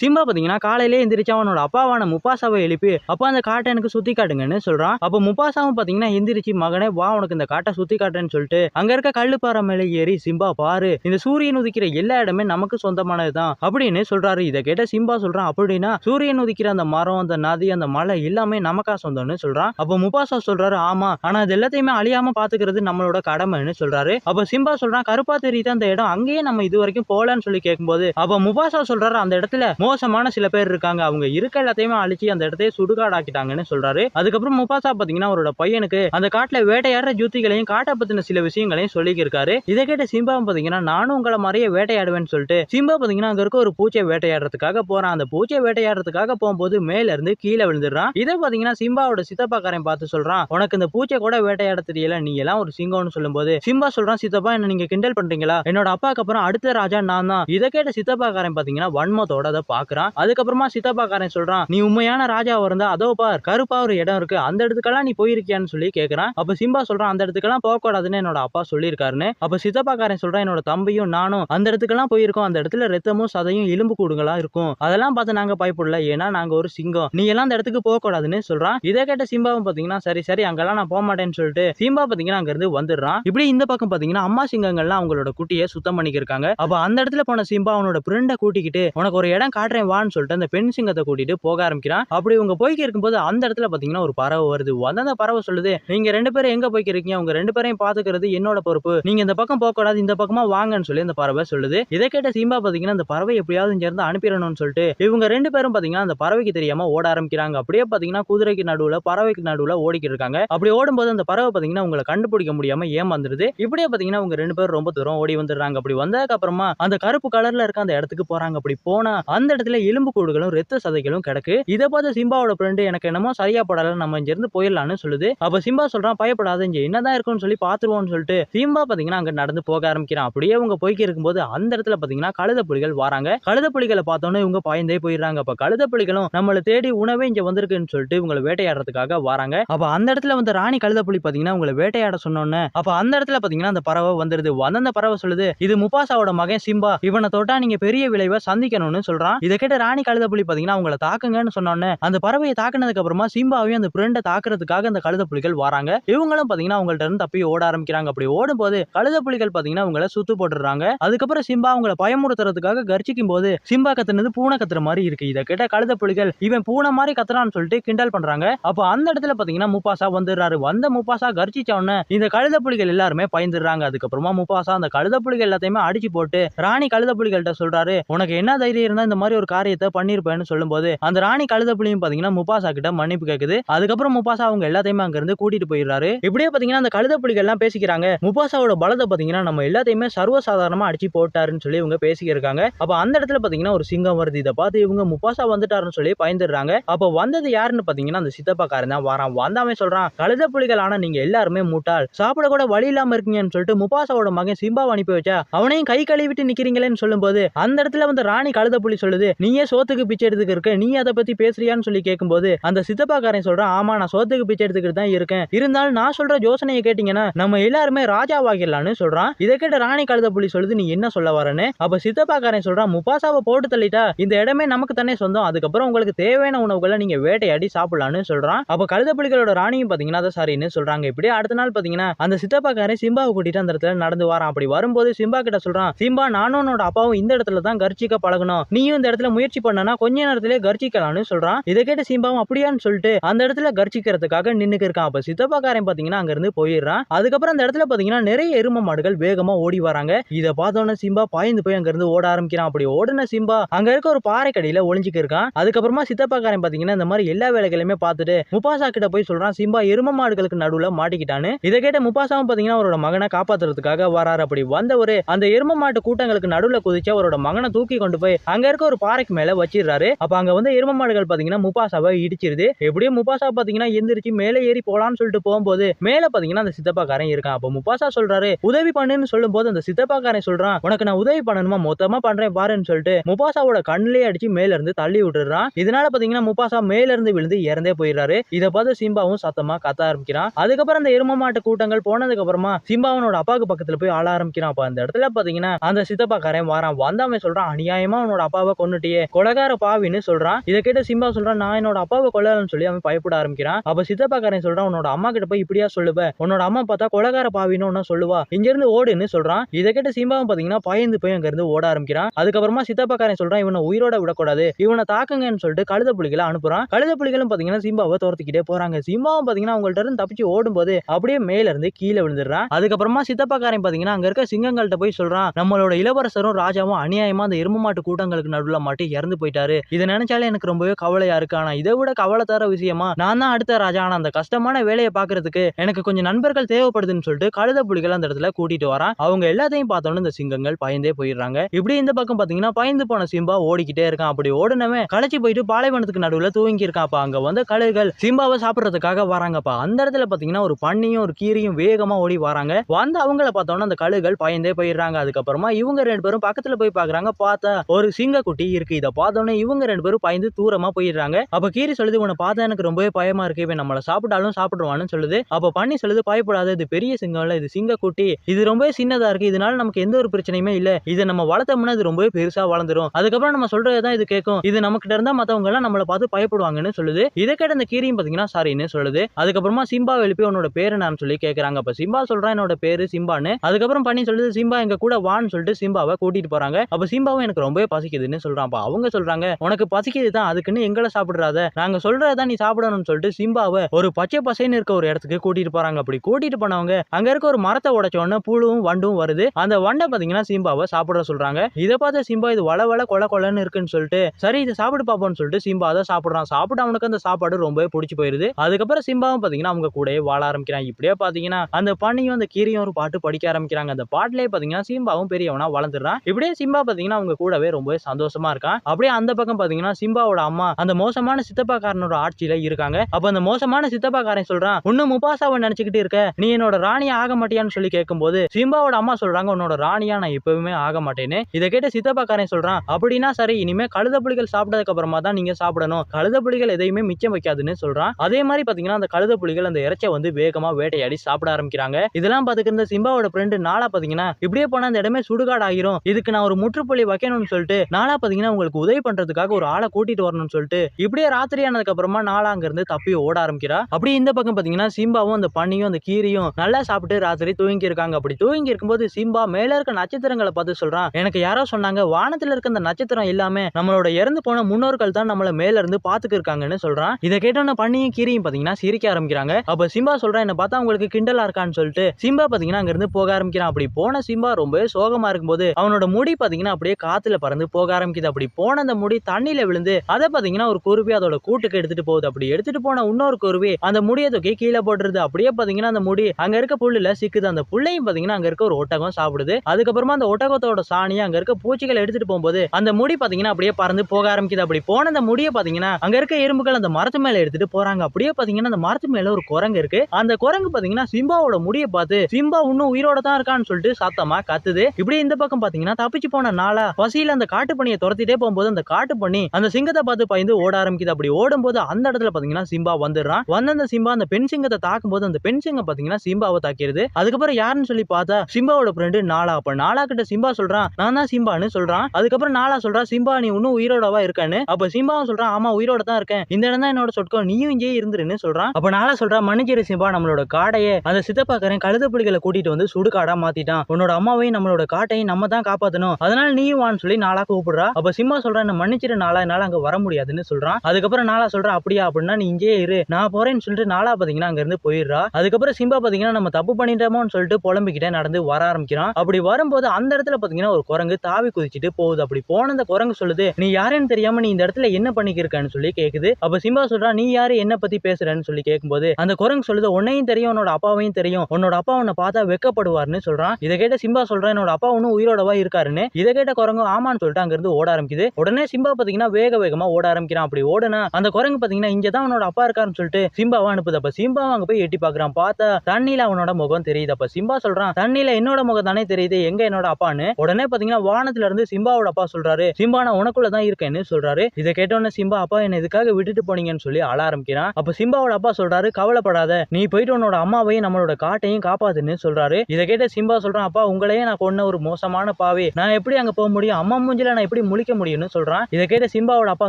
Simba பாத்தீங்கன்னா காலையிலே எந்திரிச்சு அவனோட அப்பாவான முப்பாசாவை எழுப்பி அப்பா அந்த காட்டை எனக்கு சுத்தி காட்டுங்கன்னு சொல்றான். அப்ப முப்பாசாவும் பாத்தீங்கன்னா எந்திரிச்சு மகனே வா உனக்கு இந்த காட்டை சுத்தி காட்டுறேன்னு சொல்லிட்டு அங்க இருக்க கல்லுப்பாறை மேல ஏறி சிம்பா பாரு இந்த சூரியன் உதிக்கிற எல்லா இடமே நமக்கு சொந்தமானதுதான் அப்படின்னு சொல்றாரு. இதை கேட்ட சிம்பா சொல்றான் அப்படின்னா சூரியன் உதிக்கிற அந்த மரம் அந்த நதி அந்த மலை எல்லாமே நமக்கா சொந்தம்னு சொல்றான். அப்ப முப்பாசா சொல்றாரு ஆமா ஆனா அது எல்லாத்தையுமே அழியாம பாத்துக்கிறது நம்மளோட கடமைன்னு சொல்றாரு. அப்ப சிம்பா சொல்றான் கருப்பா தெரியுது அந்த இடம் அங்கேயே நம்ம இது வரைக்கும் போலன்னு சொல்லி கேட்கும்போது அப்ப முபாசா சொல்றாரு அந்த இடத்துல மோசமான சில பேர் இருக்காங்க. அவங்க இருக்க எல்லாத்தையுமே அழிச்சு அந்த இடத்தையே சுடுகாடாக்கிட்டாங்கன்னு சொல்றாரு. அதுக்கப்புறம் முபாசா பாத்தீங்கன்னா அவரோட பையனுக்கு அந்த காட்டுல வேட்டையாடுற ஜூத்திகளையும் காட்டை பத்தின சில விஷயங்களையும் சொல்லியிருக்காரு இதை கேட்ட சிம்பா பாத்தீங்கன்னா நானும் உங்களை மாதிரியே வேட்டையாடுவேன்னு சொல்லிட்டு சிம்பா பாத்தீங்கன்னா அங்க இருக்க ஒரு பூச்சை வேட்டையாடுறதுக்காக போறான். அந்த பூச்சை வேட்டையாடுறதுக்காக போகும்போது மேல இருந்து கீழே விழுந்துடுறான். இதை பாத்தீங்கன்னா சிம்பாவோட சித்தப்பாக்காரன் பார்த்து சொல்றான். உனக்கு இந்த பூச்சை கூட வேட்டையாட தெரியல. நீ எல்லாம் ஒரு சிங்கம்னு சொல்லும்போது சிம்பா சொல்றான் சித்தப்பா என்ன நீங்க கிண்டல் பண்றீங்களா? என்னோட அப்பாக்கு அப்புறம் அடுத்த ராஜா நான் தான். இதை கேட்ட சித்தப்பாக்காரன் பாத்தீங்கன்னா வன்மத்தோட அதை பாக்குறான். அதுக்கப்புறமா சித்தப்பாக்காரன் சொல்றான் நீ உண்மையான ராஜாவா இருந்தா அதோ பார் கருப்பா ஒரு இடம் இருக்கு. அந்த இடத்துக்கெல்லாம் நீ போயிருக்கியான்னு சொல்லி கேக்குறான். அப்ப சிம்பா சொல்றான் அந்த இடத்துக்கெல்லாம் போக கூடாதுன்னு என்னோட அப்பா சொல்லியிருக்காருன்னு. அப்ப சித்தப்பாக்காரன் சொல்றான் என்னோட தம்பியும் நானும் அந்த இடத்துக்கெல்லாம் போயிருக்கோம். அந்த இடத்துல ரத்தமும் சதையும் எலும்பு கூடுங்களா இருக்கும். அதெல்லாம் பார்த்து நாங்க பயப்படல. ஏன்னா நாங்க ஒரு சிங்கம். நீ எல்லாம் அந்த இடத்துக்கு போக கூடாதுன்னு சொல்றான். இதை கேட்ட சிம்பாவும் பாத்தீங்கன்னா சரி சரி அங்கெல்லாம் நான் போக மாட்டேன்னு சொல்லிட்டு சிம்பா பாத்தீங்கன்னா அங்க இருந்து வந்துடுறான். இப்படி இந்த பக்கம் பாத்தீங்கன்னா அம்மா சிங்கங்கள்லாம் அவங்களோட குட்டியை சுத்தம் பண்ணிக்கிருக்காங்க. அப்ப அந்த இடத்துல போன சிம்பா அவனோட பிரெண்டை கூட்டிக்கிட்டு உனக்கு ஒரு இடம் காட்டுறேன் வான்னு சொல்லிட்டு அந்த பெண் சிங்கத்தை கூட்டிட்டு போக ஆரம்பிக்கிறான். அப்படி இவங்க போய்க்கு இருக்கும்போது அந்த இடத்துல பாத்தீங்கன்னா ஒரு பறவை வருது. வந்து அந்த பறவை சொல்லுது நீங்க ரெண்டு பேரும் எங்க போய்க்கிறீங்க உங்க ரெண்டு பேரையும் பாத்துக்கிறது என்னோட பொறுப்பு. நீங்க இந்த பக்கம் போக கூடாது இந்த பக்கமா வாங்கன்னு சொல்லி அந்த பறவை சொல்லுது. இதை கேட்ட சீம்பா பாத்தீங்கன்னா அந்த பறவை எப்படியாவது இங்க இருந்து அனுப்பிடணும்னு சொல்லிட்டு இவங்க ரெண்டு பேரும் பாத்தீங்கன்னா அந்த பறவைக்கு தெரியாம ஓட ஆரம்பிக்கிறாங்க. அப்படியே பாத்தீங்கன்னா குதிரைக்கு நடுவுல பறவைக்கு நடுவுல ஓடிக்கிட்டு இருக்காங்க. அப்படி ஓடும்போது அந்த பறவை பாத்தீங்கன்னா உங்களை கண்டுபிடிக்க முடியாம ஏமாந்துருது. இப்படியே பாத்தீங்கன்னா உங்க ரெண்டு பேரும் ரொம்ப தூரம் ஓடி வந்துடுறாங்க. அப்படி வந்ததுக்கு அப்புறமா அந்த கருப்பு கலர்ல இருக்க அந்த இடத்துக்கு போறாங்க. அப்படி போனா அந்த இடத்துல எலும்பு கூடுகளும் ரத்த சதைகளும் கிடக்கு. இதை பார்த்து சிம்பாவோட ஃப்ரெண்டு எனக்கு என்னமோ சரியா படல நம்ம இங்கிருந்து போயிடலாம்னு சொல்லுது. அப்ப சிம்பா சொல்றான் பயப்படாத இங்க என்னதான் இருக்கும்னு சொல்லி பாத்துருவோம்னு சொல்லிட்டு சிம்பா பாத்தீங்கன்னா அங்க நடந்து போக ஆரம்பிக்கிறான். அப்படியே அவங்க போய்க்கு இருக்கும்போது அந்த இடத்துல பாத்தீங்கன்னா கழுத புலிகள் வராங்க. கழுத புலிகளை பார்த்தோன்னே இவங்க பயந்தே போயிடுறாங்க. அப்ப கழுத புலிகளும் நம்மளை தேடி உணவே இங்க வந்திருக்குன்னு சொல்லிட்டு இவங்களை வேட்டையாடுறதுக்காக வராங்க. அப்ப அந்த இடத்துல வந்து ராணி கழுத புலி பாத்தீங்கன்னா உங்களை வேட்டையாட சொன்னோன்னு அப்ப அந்த இடத்துல பாத்தீங்கன்னா அந்த பறவை வந்துருது. வந்த அந்த பறவை சொல்லுது இது முப்பாசாவோட மகன் சிம்பா. இவனை தொட்டா நீங்க பெரிய விளைவை சந்திக்கணும்னு சொல்றான். இதை கேட்ட ராணி கழுத புலி பாத்தீங்கன்னா அவங்களை தாக்குங்கன்னு சொன்னோன்னே அந்த பறவையை தாக்குனதுக்கு அப்புறமா சிம்பாவையும் அந்த ஃப்ரெண்டை தாக்குறதுக்காக அந்த கழுத புலிகள் வராங்க. இவங்களும் பாத்தீங்கன்னா அவங்கள்ட்ட இருந்து தப்பி ஓட ஆரம்பிக்கிறாங்க. அப்படி ஓடும்போது கழுத புலிகள் பாத்தீங்கன்னா அவங்கள சுத்து போட்டுறாங்க அதுக்கப்புறம் சிம்பா அவங்கள பயமுறுத்துறதுக்காக கர்ச்சிக்கும் போது சிம்பா கத்துனது பூனை கத்துற மாதிரி இருக்கு. இதை கேட்ட கழுத புலிகள் இவன் பூனை மாதிரி கத்துறான்னு சொல்லிட்டு கிண்டல் பண்றாங்க. அப்போ அந்த இடத்துல பாத்தீங்கன்னா முப்பாசா வந்துடுறாரு. வந்த முப்பாசா கர்ச்சிச்ச உடனே இந்த கழுத புலிகள் எல்லாருமே பயந்துடுறாங்க. அதுக்கப்புறமா முப்பாசா அந்த கழுத புலிகள் எல்லாத்தையுமே அடிச்சு போட்டு ராணி கழுத புலிகள்கிட்ட சொல்றாரு உனக்கு என்ன தைரியம் இருந்தா இந்த மாதிரி மாதிரி ஒரு காரியத்தை பண்ணிருப்பேன்னு சொல்லும்போது அந்த ராணி கழுத புலியும் பாத்தீங்கன்னா முபாசா கிட்ட மன்னிப்பு கேக்குது. அதுக்கப்புறம் முபாசா அவங்க எல்லாத்தையுமே அங்க இருந்து கூட்டிட்டு போயிடுறாரு. இப்படியே பாத்தீங்கன்னா அந்த கழுத புலிகள் எல்லாம் பேசிக்கிறாங்க. முபாசாவோட பலத்தை பாத்தீங்கன்னா நம்ம எல்லாத்தையுமே சர்வசாதாரணமா அடிச்சு போட்டாருன்னு சொல்லி இவங்க பேசிக்கிருக்காங்க. அப்ப அந்த இடத்துல பாத்தீங்கன்னா ஒரு சிங்கம் வருது. இதை பார்த்து இவங்க முபாசா வந்துட்டாருன்னு சொல்லி பயந்துடுறாங்க. அப்ப வந்தது யாருன்னு பாத்தீங்கன்னா அந்த சித்தப்பாக்காரன் தான் வரான். வந்தாமே சொல்றான் கழுத புலிகள் ஆனா நீங்க எல்லாருமே முட்டாள். சாப்பிட கூட வழி இல்லாம இருக்கீங்கன்னு சொல்லிட்டு முபாசாவோட மகன் சிம்பாவை அனுப்பி வச்சா அவனையும் கை கழுவிட்டு நிக்கிறீங்களேன்னு சொல்லும்போது அந்த இடத்துல வந்து ராணி கழுத புலி சொல்லுது நீயே சோத்துக்கு பிச்சை எடுத்துக்க இருக்க நீ அதை பத்தி பேசுறியான்னு சொல்லி கேட்கும்போது அந்த சித்தப்பாக்காரன் சொல்றான் ஆமா நான் சோத்துக்கு பிச்சை எடுத்துக்கிட்டு தான் இருக்கேன். இருந்தாலும் நான் சொல்ற யோசனையை கேட்டீங்கன்னா நம்ம எல்லாருமே ராஜாவாகிடலாம்னு சொல்றான். இதை கேட்ட ராணி கழுத புலி சொல்லுது நீ என்ன சொல்ல வரேன்னு? அப்ப சித்தப்பாக்காரன் சொல்றான் முப்பாசாவை போட்டு தள்ளிட்டா இந்த இடமே நமக்கு தானே சொந்தம். அதுக்கப்புறம் உங்களுக்கு தேவையான உணவுகளை நீங்க வேட்டையாடி சாப்பிடலாம்னு சொல்றான். அப்ப கழுத புலிகளோட ராணியும் பாத்தீங்கன்னா அதை சரின்னு சொல்றாங்க. இப்படியே அடுத்த நாள் பாத்தீங்கன்னா அந்த சித்தப்பாக்காரன் சிம்பாவை கூட்டிட்டு அந்த இடத்துல நடந்து வரான். அப்படி வரும்போது சிம்பா கிட்ட சொல்றான் சிம்பா நானும் உன்னோட அப்பாவும் இந்த இடத்துல தான் கர்ச்சிக்க பழகணும். நீயும் இந்த இடத்துல முயற்சி பண்ணனா கொஞ்ச நேரத்திலே கர்ச்சிக்கலாம்னு சொல்றான். இதை கேட்ட சிம்பாவும் அப்படியான்னு சொல்லிட்டு அந்த இடத்துல கர்ச்சிக்கிறதுக்காக நின்னுக்கு இருக்கான். அப்ப சித்தப்பாக்காரன் பாத்தீங்கன்னா அங்க இருந்து போயிடுறான். அதுக்கப்புறம் அந்த இடத்துல பாத்தீங்கன்னா நிறைய எரும மாடுகள் வேகமா ஓடி வராங்க. இதை பார்த்தோன்னே சிம்பா பாய்ந்து போய் அங்க இருந்து ஓட ஆரம்பிக்கிறான். அப்படி ஓடுன சிம்பா அங்க இருக்க ஒரு பாறை கடையில ஒளிஞ்சுக்கு இருக்கான். அதுக்கப்புறமா சித்தப்பாக்காரன் பாத்தீங்கன்னா இந்த மாதிரி எல்லா வேலைகளையுமே பார்த்துட்டு முப்பாசா கிட்ட போய் சொல்றான் சிம்பா எரும மாடுகளுக்கு நடுவுல மாட்டிக்கிட்டான்னு. இதை கேட்ட முப்பாசாவும் பாத்தீங்கன்னா அவரோட மகனை காப்பாத்துறதுக்காக வராரு. அப்படி வந்தவரு அந்த எரும மாட்டு கூட்டங்களுக்கு நடுவுல குதிச்சு அவரோட மகனை தூக்கி கொண்டு போய் அங்க இருக்க ஒரு பாறைக்கு மேல வச்சிடுறாரு. அப்ப அங்க வந்து எரும மாடுகள் பாத்தீங்கன்னா முப்பாசாவை இடிச்சிருது. எப்படியும் முப்பாசா பாத்தீங்கன்னா எந்திரிச்சு மேலே ஏறி போலான்னு சொல்லிட்டு போகும்போது மேல பாத்தீங்கன்னா அந்த சித்தப்பாக்காரன் இருக்கான். அப்ப முப்பாசா சொல்றாரு உதவி பண்ணுன்னு சொல்லும்போது அந்த சித்தப்பாக்காரன் சொல்றான் உனக்கு நான் உதவி பண்ணணுமா? மொத்தமா பண்றேன் பாருன்னு சொல்லிட்டு முப்பாசாவோட கண்ணிலே அடிச்சு மேல இருந்து தள்ளி விட்டுறான். இதனால பாத்தீங்கன்னா முப்பாசா மேல இருந்து விழுந்து இறந்தே போயிடுறாரு. இதை பார்த்து சிம்பாவும் சத்தமா கத்த ஆரம்பிக்கிறான். அதுக்கப்புறம் அந்த எரும மாட்டு கூட்டங்கள் போனதுக்கு அப்புறமா சிம்பாவனோட அப்பாவுக்கு பக்கத்துல போய் ஆள ஆரம்பிக்கிறான். அப்ப அந்த இடத்துல பாத்தீங்கன்னா அந்த சித்தப்பாக்காரன் வாரான். வந்தவன் சொல்றான் அநியாயமா உன்னோட அப்பாவை கொண்டு கொண்டுட்டியே கொலகார பாவின்னு சொல்றான். இதை கேட்டு சிம்பா சொல்றான் நான் என்னோட அப்பாவை கொல்லலன்னு சொல்லி அவன் பயப்பட ஆரம்பிக்கிறான். அப்ப சித்தப்பாக்காரன் சொல்றான் உன்னோட அம்மா கிட்ட போய் இப்படியா சொல்லுவ? உன்னோட அம்மா பார்த்தா கொலகார பாவின்னு ஒன்னும் சொல்லுவா. இங்க இருந்து ஓடுன்னு சொல்றான். இதை கேட்டு சிம்பாவும் பாத்தீங்கன்னா பயந்து போய் அங்க இருந்து ஓட ஆரம்பிக்கிறான். அதுக்கப்புறமா சித்தப்பாக்காரன் சொல்றான் இவனை உயிரோட விடக்கூடாது. இவனை தாக்குங்கன்னு சொல்லிட்டு கழுத புலிகளை அனுப்புறான். கழுத புலிகளும் பாத்தீங்கன்னா சிம்பாவை தோர்த்துக்கிட்டே போறாங்க. சிம்பாவும் பாத்தீங்கன்னா அவங்கள்ட்ட இருந்து தப்பிச்சு ஓடும்போது அப்படியே மேல இருந்து கீழே விழுந்துடுறான். அதுக்கப்புறமா சித்தப்பாக்காரன் பாத்தீங்கன்னா அங்க இருக்க சிங்கங்கள்ட்ட போய் சொல்றான் நம்மளோட இளவரசரும் ராஜாவும் அநியாயமா அந்த எரும மாட்டு கூட்டங்களுக்கு நடுவில் மாட்டி இறந்து போயிட்டாரு. இதை நினைச்சாலே எனக்கு ரொம்பவே கவலையா இருக்கு. ஆனா இதை விட கவலை தர விஷயமா நான் தான் அடுத்த ராஜா. ஆனா அந்த கஷ்டமான வேலையை பாக்குறதுக்கு எனக்கு கொஞ்சம் நண்பர்கள் தேவைப்படுதுன்னு சொல்லிட்டு கழுத புலிகள் அந்த இடத்துல கூட்டிட்டு வரான். அவங்க எல்லாத்தையும் பார்த்தோன்னு இந்த சிங்கங்கள் பயந்தே போயிடுறாங்க. இப்படி இந்த பக்கம் பாத்தீங்கன்னா பயந்து போன சிம்பா ஓடிக்கிட்டே இருக்கான். அப்படி ஓடுனவன் களைச்சு போயிட்டு பாலைவனத்துக்கு நடுவுல தூங்கி இருக்காப்பா அங்க வந்து கழுகுகள் சிம்பாவை சாப்பிடுறதுக்காக வராங்கப்பா அந்த இடத்துல பாத்தீங்கன்னா ஒரு பண்ணியும் ஒரு கீரியும் வேகமா ஓடி வராங்க. வந்து அவங்கள பார்த்தோன்னா அந்த கழுகுகள் பயந்தே போயிடுறாங்க. அதுக்கப்புறமா இவங்க ரெண்டு பேரும் பக்கத்துல போய் பாக்குறாங்க பார்த்தா ஒரு சிங்க குட்டி இருக்கு. இதை பார்த்தோன்னே இவங்க ரெண்டு பேரும் பயந்து தூரமா போயிடுறாங்க. அப்ப கீரி சொல்லுது உன்னை பார்த்தா எனக்கு ரொம்பவே பயமா இருக்கு. இவன் நம்மளை சாப்பிட்டாலும் சாப்பிடுவான்னு சொல்லுது. அப்ப பண்ணி சொல்லுது பயப்படாத இது பெரிய சிங்கம் இல்ல இது சிங்கக்குட்டி. இது ரொம்பவே சின்னதா இருக்கு. இதனால நமக்கு எந்த ஒரு பிரச்சனையுமே இல்ல. இதை நம்ம வளர்த்தோம்னா இது ரொம்பவே பெருசா வளர்ந்துரும். அதுக்கப்புறம் நம்ம சொல்றதுதான் இது கேட்கும். இது நமக்கிட்ட இருந்தா மத்தவங்க எல்லாம் நம்மளை பார்த்து பயப்படுவாங்கன்னு சொல்லுது. இதை கேட்ட அந்த கீரியும் பாத்தீங்கன்னா சாரின்னு சொல்லுது. அதுக்கப்புறமா சிம்பா எழுப்பி உன்னோட பேரு நான் சொல்லி கேக்குறாங்க. அப்ப சிம்பா சொல்றான் என்னோட பேரு சிம்பான்னு. அதுக்கப்புறம் பண்ணி சொல்லுது சிம்பா எங்க கூட வான்னு சொல்லிட்டு சிம்பாவை கூட்டிட்டு போறாங்க. அப்ப சிம்பாவும் எனக்கு ரொம்பவே பசிக்குதுன்னு சொல்றாங்க அப்ப அவங்க சொல்றாங்க உனக்கு பசிக்குது தான் அதுக்குன்னு எங்களை சாப்பிடுறாத. நாங்க சொல்றதா நீ சாப்பிடணும்னு சொல்லிட்டு சிம்பாவை ஒரு பச்சை பசைன்னு இருக்க ஒரு இடத்துக்கு கூட்டிட்டு போறாங்க. அப்படி கூட்டிட்டு போனவங்க அங்க இருக்க ஒரு மரத்தை உடச்ச உடனே புழுவும் வண்டும் வருது. அந்த வண்டை பாத்தீங்கன்னா சிம்பாவை சாப்பிட சொல்றாங்க. இதை பார்த்த சிம்பா இது வள வள கொல கொலன்னு இருக்குன்னு சொல்லிட்டு சரி இதை சாப்பிட்டு பாப்போம்னு சொல்லிட்டு சிம்பா அதை சாப்பிடுறான். சாப்பிட்டு அவனுக்கு அந்த சாப்பாடு ரொம்பவே பிடிச்சி போயிருது. அதுக்கப்புறம் சிம்பாவும் பாத்தீங்கன்னா அவங்க கூட வாழ ஆரம்பிக்கிறான் இப்படியே பாத்தீங்கன்னா அந்த பண்ணியும் அந்த கீரியும் ஒரு பாட்டு படிக்க ஆரம்பிக்கிறாங்க. அந்த பாட்டிலே பாத்தீங்கன்னா சிம்பாவும் பெரியவனா வளர்ந்துடுறான். இப்படியே சிம்பா பாத்தீங்கன்னா அவங்க கூடவே ரொம்பவே சந்தோஷம் இருக்கான் அப்படியே அந்த பக்கம் பாத்தீங்கன்னா சிம்பாவோட அம்மா அந்த மோசமான சித்தப்பாக்காரனோட ஆட்சியில இருக்காங்க. அப்ப அந்த மோசமான சித்தப்பாக்காரன் சொல்றான் இன்னும் முபாசாவை நினைச்சுக்கிட்டு இருக்க நீ என்னோட ராணியா ஆக மாட்டியான்னு சொல்லி கேட்கும்போது சிம்பாவோட அம்மா சொல்றாங்க உன்னோட ராணியா நான் எப்பவுமே ஆக மாட்டேன்னு. இதை கேட்டு சித்தப்பாக்காரன் சொல்றான் அப்படின்னா சரி இனிமே கழுத புலிகள் சாப்பிட்டதுக்கு அப்புறமா தான் நீங்க சாப்பிடணும். கழுத புலிகள் எதையுமே மிச்சம் வைக்காதுன்னு சொல்றான். அதே மாதிரி பாத்தீங்கன்னா அந்த கழுத புலிகள் அந்த இறைச்சை வந்து வேகமா வேட்டையாடி சாப்பிட ஆரம்பிக்கிறாங்க. இதெல்லாம் பாத்துக்கிற சிம்பாவோட ஃப்ரெண்டு நாளா பாத்தீங்கன்னா இப்படியே போனா அந்த இடமே சுடுகாடு ஆகிரும் இதுக்கு நான் ஒரு முற்றுப்புள்ளி வைக்கணும்னு சொல்லிட்டு நாளா பார்த்தீங்கன்னா உங்களுக்கு உதவி பண்றதுக்காக ஒரு ஆளை கூட்டிட்டு வரணும்னு சொல்லிட்டு இப்படியே ராத்திரி ஆனதுக்கு அப்புறமா நாளா அங்க இருந்து தப்பி ஓட ஆரம்பிக்கிறா. அப்படி இந்த பக்கம் பாத்தீங்கன்னா சிம்பாவும் அந்த பண்ணியும் அந்த கீரியும் நல்லா சாப்பிட்டு ராத்திரி தூங்கி இருக்காங்க அப்படி தூங்கி இருக்கும்போது சிம்பா மேல இருக்க நட்சத்திரங்களை பார்த்து சொல்றான் எனக்கு யாரோ சொன்னாங்க வானத்துல இருக்க அந்த நட்சத்திரம் எல்லாமே நம்மளோட இறந்து போன முன்னோர்கள் தான் நம்மள மேல இருந்து பாத்துக்கு இருக்காங்கன்னு சொல்றான். இதை கேட்டோன்னு பண்ணியும் கீரியும் பாத்தீங்கன்னா சிரிக்க ஆரம்பிக்கிறாங்க. அப்ப சிம்பா சொல்றான் என்ன பார்த்தா உங்களுக்கு கிண்டலா இருக்கான்னு சொல்லிட்டு சிம்பா பாத்தீங்கன்னா அங்க இருந்து போக ஆரம்பிக்கிறான். அப்படி போன சிம்பா ரொம்பவே சோகமா இருக்கும்போது அவனோட முடி பாத்தீங்கன்னா அப்படியே காத்துல பறந்து போக ஆரம்பிக்குது அப்படி போன அந்த முடி தண்ணியில விழுந்து அதை பாத்தீங்கன்னா ஒரு குருவி அதோட கூட்டுக்கு எடுத்துட்டு போகுது. அப்படி எடுத்துட்டு போன இன்னொரு குருவி அந்த முடியை தூக்கி கீழே போட்டுருது. அப்படியே பாத்தீங்கன்னா அந்த முடி அங்க இருக்க புல்லுல சிக்குது. அந்த புள்ளையும் பாத்தீங்கன்னா அங்க இருக்க ஒரு ஒட்டகம் சாப்பிடுது. அதுக்கப்புறமா அந்த ஒட்டகத்தோட சாணியை அங்க இருக்க பூச்சிகளை எடுத்துட்டு போகும்போது அந்த முடி பாத்தீங்கன்னா அப்படியே பறந்து போக ஆரம்பிக்குது. அப்படி போன அந்த முடியை பாத்தீங்கன்னா அங்க இருக்க எறும்புகள் அந்த மரத்து மேல எடுத்துட்டு போறாங்க. அப்படியே பாத்தீங்கன்னா அந்த மரத்து மேல ஒரு குரங்கு இருக்கு. அந்த குரங்கு பாத்தீங்கன்னா சிம்பாவோட முடியை பார்த்து சிம்பா இன்னும் உயிரோட தான் இருக்கான்னு சொல்லிட்டு சத்தமா கத்துது. இப்படி இந்த பக்கம் பாத்தீங்கன்னா தப்பிச்சு போன நாளா பசியில அந்த காட்டு பணியை துரத்திட்டே போகும்போது அந்த காட்டு பண்ணி அந்த சிங்கத்தை பார்த்து பயந்து ஓட ஆரம்பிக்குது. அப்படி ஓடும்போது அந்த இடத்துல பாத்தீங்கன்னா சிம்பா வந்துடுறான். வந்த அந்த சிம்பா அந்த பெண் சிங்கத்தை தாக்கும்போது அந்த பெண் சிங்கம் பாத்தீங்கன்னா சிம்பாவை தாக்கிடுது. அதுக்கப்புறம் யாருன்னு சொல்லி பார்த்தா சிம்பாவோட ஃப்ரெண்டு நாளா அப்ப நாளா கிட்ட சிம்பா சொல்றான் நான் தான் சிம்பான்னு சொல்றான். அதுக்கப்புறம் நாளா சொல்றா சிம்பா நீ இன்னும் உயிரோடவா இருக்கான்னு? அப்ப சிம்பாவும் சொல்றான் ஆமா உயிரோட தான் இருக்கேன். இந்த இடம் தான் என்னோட சொற்கம் நீயும் இங்கேயே இருந்துருன்னு சொல்றான். அப்ப நாளா சொல்றா மன்னிச்சிரு சிம்பா நம்மளோட காடையே அந்த சித்தப்பாக்கரன் கழுத புலிகளை கூட்டிட்டு வந்து சுடுகாடா மாத்திட்டான். உன்னோட அம்மாவையும் நம்மளோட காட்டையும் நம்ம தான் காப்பாத்தணும். அதனால நீயும் வான்னு சொல்லி நாளா கூப்பிடுறா. அப்ப சிம்மா சொல்கிறேன் என்ன மன்னிச்சிரு நாளா என்னால அங்க வர முடியாதுன்னு சொல்றான் அதுக்கப்புறம் நாளா சொல்றா அப்படியா அப்படின்னா நீ இங்கேயே இரு. நான் போறேன்னு சொல்லிட்டு நாளா பாத்தீங்கன்னா அங்க இருந்து போயிடுறா. அதுக்கப்புறம் சிம்பா பாத்தீங்கன்னா நம்ம தப்பு பண்ணிட்டோமோன்னு சொல்லிட்டு புலம்பிக்கிட்டே நடந்து வர ஆரம்பிக்கிறான். அப்படி வரும்போது அந்த இடத்துல பாத்தீங்கன்னா ஒரு குரங்கு தாவி குதிச்சுட்டு போகுது. அப்படி போன அந்த குரங்கு சொல்லுது நீ யாருன்னு தெரியாம நீ இந்த இடத்துல என்ன பண்ணிக்கிருக்கன்னு சொல்லி கேக்குது. அப்ப சிம்பா சொல்றா நீ யாரு என்ன பத்தி பேசுறன்னு சொல்லி கேட்கும்போது அந்த குரங்கு சொல்லுது உன்னையும் தெரியும் உன்னோட அப்பாவையும் தெரியும். உன்னோட அப்பா உன்னை பார்த்தா வெக்கப்படுவார்னு சொல்றான். இதை கேட்ட சிம்பா சொல்றான் என்னோட அப்பா ஒன்னும் உயிரோடவா இருக்காருன்னு. இதை கேட்ட குரங்கு ஆமான்னு சொல்லிட்டு அங்கிருந்து ஓட ஆரம்பிக்குது. உடனே சிம்பா பாத்தீங்கன்னா வேக வேகமா ஓட ஆரம்பிக்கிறான். அப்படி ஓடனா அந்த குரங்கு பாத்தீங்கன்னா இங்க தான் அவனோட அப்பா இருக்காருன்னு சொல்லிட்டு சிம்பாவை அனுப்புது அப்ப சிம்பாவை அங்க போய் எட்டி பாக்குறான். பார்த்தா தண்ணியில அவனோட முகம் தெரியுது. அப்ப சிம்பா சொல்றான் தண்ணியில என்னோட முகம் தானே தெரியுது? எங்க என்னோட அப்பான்னு? உடனே பாத்தீங்கன்னா வானத்துல இருந்து சிம்பாவோட அப்பா சொல்றாரு சிம்பா நான் உனக்குள்ளதான் இருக்கேன்னு சொல்றாரு. இதை கேட்டோன்னு சிம்பா அப்பா என்ன இதுக்காக விட்டுட்டு போனீங்கன்னு சொல்லி அழ ஆரம்பிக்கிறான். அப்ப சிம்பாவோட அப்பா சொல்றாரு கவலைப்படாத. நீ போயிட்டு உன்னோட அம்மாவையும் நம்மளோட காட்டையும் காப்பாத்துன்னு சொல்றாரு. இதை கேட்ட சிம்பா சொல்றான் அப்பா உங்களையே நான் கொன்ன ஒரு மோசமான பாவி. நான் எப்படி அங்க போக முடியும்? அம்மா மூஞ்சில நான் எப்படி முழிக்க முழிக்க முடியும்னு சொல்றான். இதை கேட்ட சிம்பாவோட அப்பா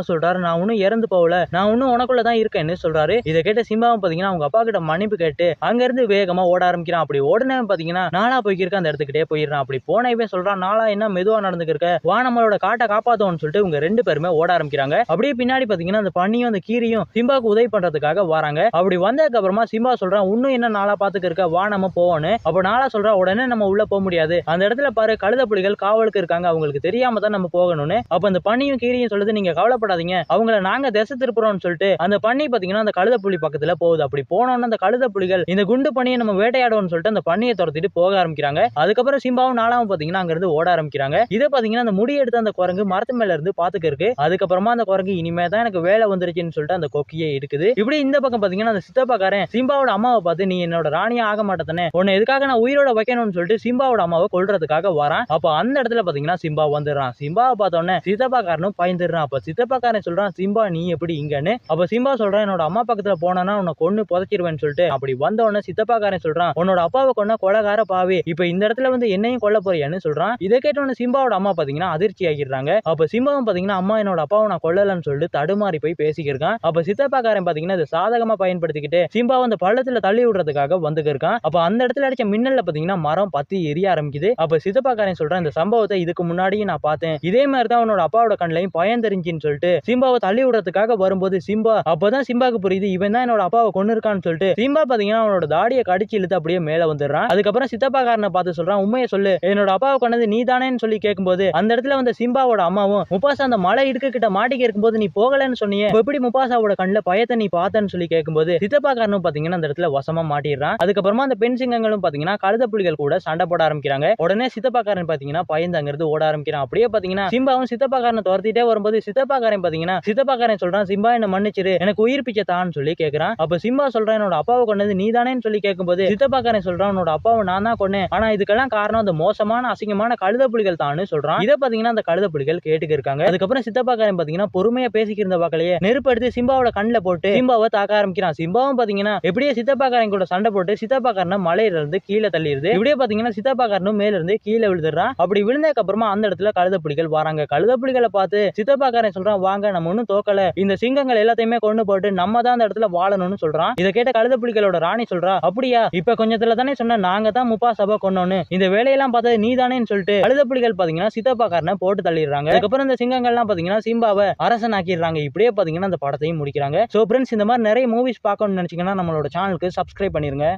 சொல்றாரு நான் இன்னும் இறந்து போகல. நான் இன்னும் உனக்குள்ள தான் இருக்கேன்னு சொல்றாரு. இதை கேட்ட சிம்பாவும் பாத்தீங்கன்னா அவங்க அப்பா கிட்ட மன்னிப்பு கேட்டு அங்க இருந்து வேகமா ஓட ஆரம்பிக்கிறான். அப்படி ஓடுனவன் பாத்தீங்கன்னா நாளா போய்க்கிருக்க அந்த இடத்துக்கிட்டே போயிடுறான். அப்படி போனவே சொல்றான் நாளா என்ன மெதுவா நடந்துக்கிருக்க வா நம்மளோட காட்டை காப்பாத்தோம்னு சொல்லிட்டு இவங்க ரெண்டு பேருமே ஓட ஆரம்பிக்கிறாங்க. அப்படியே பின்னாடி பாத்தீங்கன்னா அந்த பண்ணியும் அந்த கீரியும் சிம்பாவுக்கு உதவி பண்றதுக்காக வராங்க. அப்படி வந்ததுக்கு அப்புறமா சிம்பா சொல்றான் இன்னும் என்ன நாளா பாத்துக்க இருக்க? வா நம்ம போவோன்னு அப்ப நாளா சொல்றா உடனே நம்ம உள்ள போக முடியாது. அந்த இடத்துல பாரு கழுத புலிகள் காவலுக்கு இருக்காங்க. அவங்களுக்கு தெரியாம தான் நம்ம போகணும்னு. அப்ப அந்த பண்ணியும் கீரியும் சொல்லுது நீங்க கவலைப்படாதீங்க. அவங்கள நாங்க திசை திருப்புறோம்னு சொல்லிட்டு அந்த பண்ணி பாத்தீங்கன்னா அந்த கழுத புலி பக்கத்துல போகுது. அப்படி போனோம்னா அந்த கழுத புலிகள் இந்த குண்டு பண்ணியை நம்ம வேட்டையாடுவோம்னு சொல்லிட்டு அந்த பண்ணியை துரத்திட்டு போக ஆரம்பிக்கிறாங்க. அதுக்கப்புறம் சிம்பாவும் நாளாவும் பாத்தீங்கன்னா அங்க இருந்து ஓட ஆரம்பிக்கிறாங்க. இதை பாத்தீங்கன்னா அந்த முடி எடுத்து அந்த குரங்கு மரத்து மேல இருந்து பாத்துக்க இருக்கு அதுக்கப்புறமா அந்த குரங்கு இனிமே தான் எனக்கு வேலை வந்துருச்சுன்னு சொல்லிட்டு அந்த கொக்கியை எடுக்குது இப்படி இந்த பக்கம் பாத்தீங்கன்னா அந்த சித்தப்பாக்காரன் சிம்பாவோட அம்மாவை பார்த்து நீ என்னோட ராணியா ஆக மாட்டேனே உன்னை எதுக்காக நான் உயிரோட வைக்கணும்னு சொல்லிட்டு சிம்பாவோட அம்மாவை கொள்றதுக்காக வரான். அப்ப அந்த இடத்துல பாத்தீங்கன்னா சிம்பா வந்துடுறான். சிம்பாவை சொன்னேன் சித்தப்பாக்காரனும் பயந்துடுறான். அப்ப சித்தப்பாக்காரன் சொல்றான் சிம்பா நீ எப்படி இங்கன்னு? அப்ப சிம்பா சொல்றான் என்னோட அம்மா பக்கத்துல போனா உன்னை கொண்டு புதைச்சிருவேன்னு சொல்லிட்டு. அப்படி வந்த உடனே சித்தப்பாக்காரன் சொல்றான் உன்னோட அப்பாவை கொன்ன கொலகார பாவி. இப்ப இந்த இடத்துல வந்து என்னையும் கொல்ல போறியான்னு சொல்றான். இதை கேட்டவொடனே சிம்பாவோட அம்மா பாத்தீங்கன்னா அதிர்ச்சி ஆகிடுறாங்க. அப்ப சிம்பாவும் பாத்தீங்கன்னா அம்மா என்னோட அப்பாவை நான் கொல்லலன்னு சொல்லிட்டு தடுமாறி போய் பேசிக்கிருக்கான் அப்ப சித்தப்பாக்காரன் பாத்தீங்கன்னா இதை சாதகமா பயன்படுத்திக்கிட்டு சிம்பாவை அந்த பள்ளத்துல தள்ளி விடுறதுக்காக வந்துக்கிருக்கான் அப்ப அந்த இடத்துல அடிச்ச மின்னல்ல பாத்தீங்கன்னா மரம் பத்தி எரிய ஆரம்பிக்குது. அப்ப சித்தப்பாக்காரன் சொல்றான் இந்த சம்பவத்தை இதுக்கு முன்னாடியும் நான் பார்த்தேன். இதே மாதிரி பார்த்து அவனோட அப்பாவோட கண்ணையும் பயம் சொல்லிட்டு சிம்பாவை தள்ளி விடுறதுக்காக வரும்போது சிம்பா அப்பதான் சிம்பாக்கு புரியுது இவன் தான் என்னோட அப்பாவை கொண்டு இருக்கான்னு சொல்லிட்டு சிம்பா பாத்தீங்கன்னா அவனோட தாடியை கடிச்சு இழுத்து அப்படியே மேல வந்துடுறான். அதுக்கப்புறம் சித்தப்பாக்காரனை பார்த்து சொல்றான் உண்மையை சொல்லு. என்னோட அப்பாவை கொண்டது நீ தானேன்னு சொல்லி கேட்கும்போது அந்த இடத்துல வந்து சிம்பாவோட அம்மாவும் முப்பாசா அந்த மலை இடுக்கு கிட்ட மாட்டிக்க இருக்கும்போது நீ போகலன்னு சொன்னியே. எப்படி முப்பாசாவோட கண்ணில் பயத்தை நீ பார்த்தன்னு சொல்லி கேட்கும்போது சித்தப்பாக்காரனும் பாத்தீங்கன்னா அந்த இடத்துல வசமா மாட்டிடுறான். அதுக்கப்புறமா அந்த பெண் சிங்கங்களும் பாத்தீங்கன்னா கழுத புலிகள் கூட சண்டை போட ஆரம்பிக்கிறாங்க. உடனே சித்தப்பாக்காரன் பாத்தீங்கன்னா பயந்து அங்கிருந்து ஓட ஆரம்பிக்கிறான். அப்படியே பாத்தீங்கன்னா சிம்பாவும் சித்தப்பாக்காரனை துரத்திட்டே வரும்போது சித்தப்பாக்காரன் பாத்தீங்கன்னா சித்தப்பாக்காரன் சொல்றான் சிம்பா என்ன மன்னிச்சிரு எனக்கு உயிர் பிச்சை தான் சொல்லி கேக்குறான். அப்ப சிம்பா சொல்றான் என்னோட அப்பாவை கொண்டது நீ தானேன்னு சொல்லி கேட்கும்போது சித்தப்பாக்காரன் சொல்றான் உன்னோட அப்பாவை நான் தான் கொண்டேன் ஆனா இதுக்கெல்லாம் காரணம் அந்த மோசமான அசிங்கமான கழுத புலிகள் தான் சொல்றான். இதை பாத்தீங்கன்னா அந்த கழுத புலிகள் கேட்டுக்கு இருக்காங்க. அதுக்கப்புறம் சித்தப்பாக்காரன் பாத்தீங்கன்னா பொறுமையா பேசிக்கிருந்த பக்கலையே நெருப்படுத்தி நெருப்பு எடுத்து சிம்பாவோட கண்ணில் போட்டு சிம்பாவை தாக்க ஆரம்பிக்கிறான். சிம்பாவும் பாத்தீங்கன்னா எப்படியே சித்தப்பாக்காரன் கூட சண்டை போட்டு சித்தப்பாக்காரனை மலையில இருந்து கீழே தள்ளிடுது. இப்படியே பாத்தீங்கன்னா சித்தப்பாக்காரனும் மேல இருந்து கீழே விழுதுறான் அப்படி விழுந்ததுக்கு அப்புறமா அந்த இடத்துல கழுத புலிகள் வராங்க. கழுத புலிகளை பார்த்து சித்தப்பாக்காரன் சொல்றான் வாங்க நம்ம ஒன்னும் தோக்கல. இந்த சிங்கங்கள் எல்லாத்தையுமே கொண்டு போட்டு நம்ம தான் அந்த இடத்துல வாழணும்னு சொல்றான். இதை கேட்ட கழுத புலிகளோட ராணி சொல்றா அப்படியா? இப்ப கொஞ்சத்துல தானே சொன்ன நாங்க தான் முப்பா சபை கொண்டோன்னு இந்த வேலையெல்லாம் பார்த்தது நீ தானேன்னு சொல்லிட்டு கழுத புலிகள் பாத்தீங்கன்னா சித்தப்பாக்காரனை போட்டு தள்ளிடுறாங்க. அதுக்கப்புறம் இந்த சிங்கங்கள்லாம் பாத்தீங்கன்னா சிம்பாவை அரசன் ஆக்கிடுறாங்க இப்படியே பாத்தீங்கன்னா அந்த படத்தையும் முடிக்கிறாங்க. சோ ஃப்ரெண்ட்ஸ் இந்த மாதிரி நிறைய மூவிஸ் பார்க்கணும்னு நினைச்சீங்கன்னா நம்மளோட சேனலுக்கு சப்ஸ்கிரைப் பண்ணிருங்க.